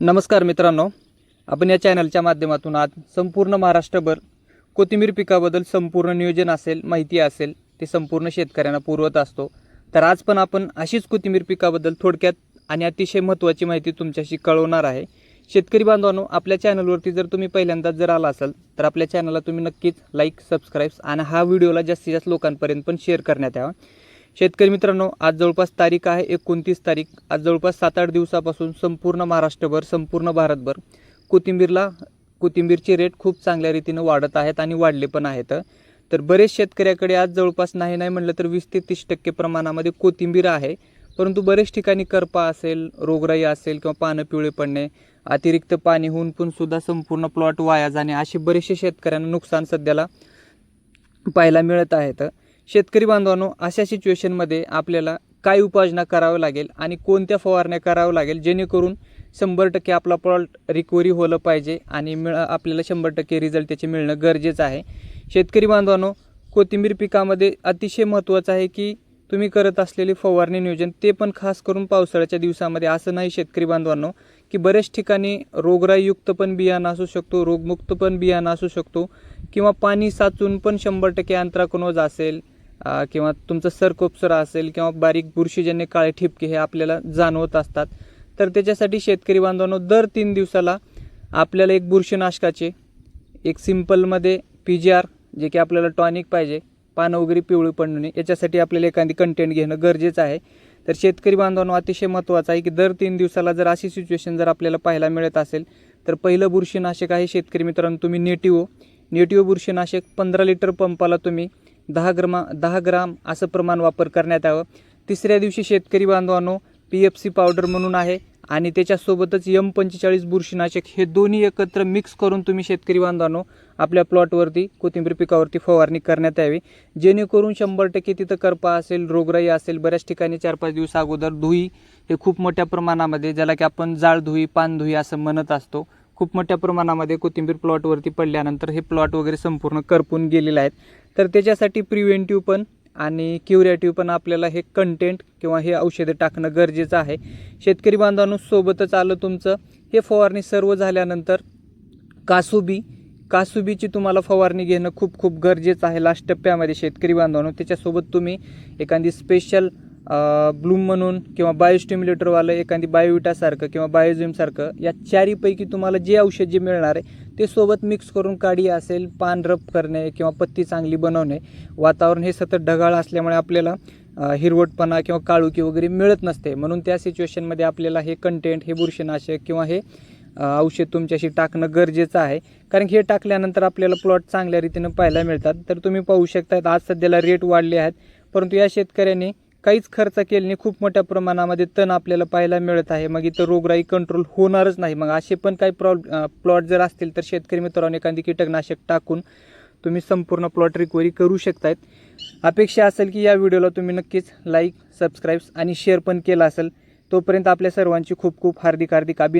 नमस्कार मित्रांनो. आपण या चॅनलच्या माध्यमातून आज संपूर्ण महाराष्ट्रभर कोथिंबीर पिकाबद्दल संपूर्ण नियोजन असेल माहिती असेल ते संपूर्ण शेतकऱ्यांना पुरवत असतो. तर आज पण आपण अशीच कोथिंबीर पिकाबद्दल थोडक्यात आणि अतिशय महत्त्वाची माहिती तुमच्याशी कळवणार आहे. शेतकरी बांधवांनो आपल्या चॅनलवरती जर तुम्ही पहिल्यांदाच जर आला असाल तर आपल्या चॅनलला तुम्ही नक्कीच लाईक सबस्क्राईब आणि हा व्हिडिओला जास्तीत जास्त लोकांपर्यंत पण शेअर करण्यात यावा. शेतकरी मित्रांनो आज जवळपास तारीख आहे एकोणतीस तारीख. आज जवळपास सात आठ दिवसापासून संपूर्ण महाराष्ट्रभर संपूर्ण भारतभर कोथिंबीरला कोथिंबीरचे रेट खूप चांगल्या रीतीनं वाढत आहेत आणि वाढले पण आहेत. तर बरेच शेतकऱ्याकडे आज जवळपास नाही नाही म्हटलं तर वीस ते तीस टक्के प्रमाणामध्ये कोथिंबीर आहे. परंतु बरेच ठिकाणी करपा असेल रोगराई असेल किंवा पानं पिवळे पडणे अतिरिक्त पाणी होऊन पण सुद्धा संपूर्ण प्लॉट वाया जाणे असे बरेचसे शेतकऱ्यांना नुकसान सध्याला पाहायला मिळत आहेत. शेतकरी बांधवांनो अशा सिच्युएशनमध्ये आपल्याला काय उपाययोजना करावं लागेल आणि कोणत्या फवारण्या करावं लागेल जेणेकरून शंभर टक्के आपला प्लॉट रिकव्हरी होलं पाहिजे आणि मिळ आपल्याला शंभर टक्के रिझल्ट त्याचे मिळणं गरजेचं आहे. शेतकरी बांधवांनो कोथिंबीर पिकामध्ये अतिशय महत्त्वाचं आहे की तुम्ही करत असलेले फवारणी नियोजन ते पण खास करून पावसाळ्याच्या दिवसामध्ये. असं नाही शेतकरी बांधवांनो की बऱ्याच ठिकाणी रोगराईयुक्त पण बियाणं असू शकतो रोगमुक्त पण बियाणं असू शकतो किंवा पाणी साचून पण शंभर टक्के अंत्राकोनोज असेल किंवा तुमचं सरकोपसरा असेल किंवा बारीक बुरशीजन्य काळे ठिपके हे आपल्याला जाणवत असतात तर त्याच्यासाठी शेतकरी बांधवांनो दर तीन दिवसाला आपल्याला एक बुरशीनाशकाचे एक सिम्पलमध्ये पी जी आर जे की आपल्याला टॉनिक पाहिजे पानं वगैरे पिवळी पडू नये याच्यासाठी आपल्याला एखादी कंटेंट घेणं गरजेचं आहे. तर शेतकरी बांधवांनो अतिशय महत्त्वाचं आहे की दर तीन दिवसाला जर अशी सिच्युएशन जर आपल्याला पाहायला मिळत असेल तर पहिलं बुरशीनाशक आहे शेतकरी मित्रांनो तुम्ही नेटिओ नेटिओ बुरशीनाशक पंधरा लिटर पंपाला तुम्ही दहा ग्रमा दहा ग्राम असं प्रमाण वापर करण्यात यावं. तिसऱ्या दिवशी शेतकरी बांधवांनो पी एफ सी पावडर म्हणून आहे आणि त्याच्यासोबतच यम पंचेचाळीस बुरशीनाशक हे दोन्ही एकत्र मिक्स करून तुम्ही शेतकरी बांधवांनो आपल्या प्लॉटवरती कोथिंबीर पिकावरती फवारणी करण्यात यावी. जेणेकरून शंभर टक्के तिथं करपा असेल रोगराई असेल बऱ्याच ठिकाणी चार पाच दिवस अगोदर धुई हे खूप मोठ्या प्रमाणामध्ये ज्याला की आपण जाळ धुई पान धुई असं म्हणत असतो खूप मोठ्या प्रमाणामध्ये कोथिंबीर प्लॉटवरती पडल्यानंतर हे प्लॉट वगैरे संपूर्ण करपून गेलेले आहेत तर त्याच्यासाठी प्रिव्हेंटिव्ह पण आणि क्युरेटिव्ह पण आपल्याला हे कंटेंट किंवा हे औषधं टाकणं गरजेचं आहे. शेतकरी बांधवांनो सोबतच आलं तुमचं. हे फवारणी सर्व झाल्यानंतर कासुबी कासुबीची तुम्हाला फवारणी घेणं खूप खूप गरजेचं आहे. लास्ट टप्प्यामध्ये शेतकरी बांधवांनो त्याच्यासोबत तुम्ही एखादी स्पेशल ब्लूम म्हणून किंवा बायोस्टिम्युलेटरवालं एखादी बायोविटासारखं किंवा बायोझिमसारखं या चारीपैकी तुम्हाला जे औषध जे मिळणार आहे ते सोबत मिक्स करून काढी असेल पान रब करणे किंवा पत्ती चांगली बनवणे वातावरण हे सतत ढगाळ असल्यामुळे आपल्याला हिरवटपणा किंवा काळुकी वगैरे मिळत नसते. म्हणून त्या सिच्युएशनमध्ये आपल्याला हे कंटेंट हे बुरशीनाशक किंवा हे औषध तुमच्याशी टाकणं गरजेचं आहे. कारण की हे टाकल्यानंतर आपल्याला प्लॉट चांगल्या रीतीनं पाहायला मिळतात. तर तुम्ही पाहू शकता आज सध्याला रेट वाढले आहेत. परंतु या शेतकऱ्यांनी काहीच खर्च केल्याने खूप मोठ्या प्रमाणामध्ये तण आपल्याला पाहायला मिळत आहे. मग इथं रोगराई कंट्रोल होणारच नाही. मग असे पण काही प्रॉब प्लॉट जर असतील तर शेतकरी मित्रांनो एखादी कीटकनाशक टाकून तुम्ही संपूर्ण प्लॉट रिकवरी करू शकतायत. अपेक्षा असेल की या व्हिडिओला तुम्ही नक्कीच लाईक सबस्क्राईब्स आणि शेअर पण केला असेल. तोपर्यंत आपल्या सर्वांची खूप खूप हार्दिक हार्दिक अभिन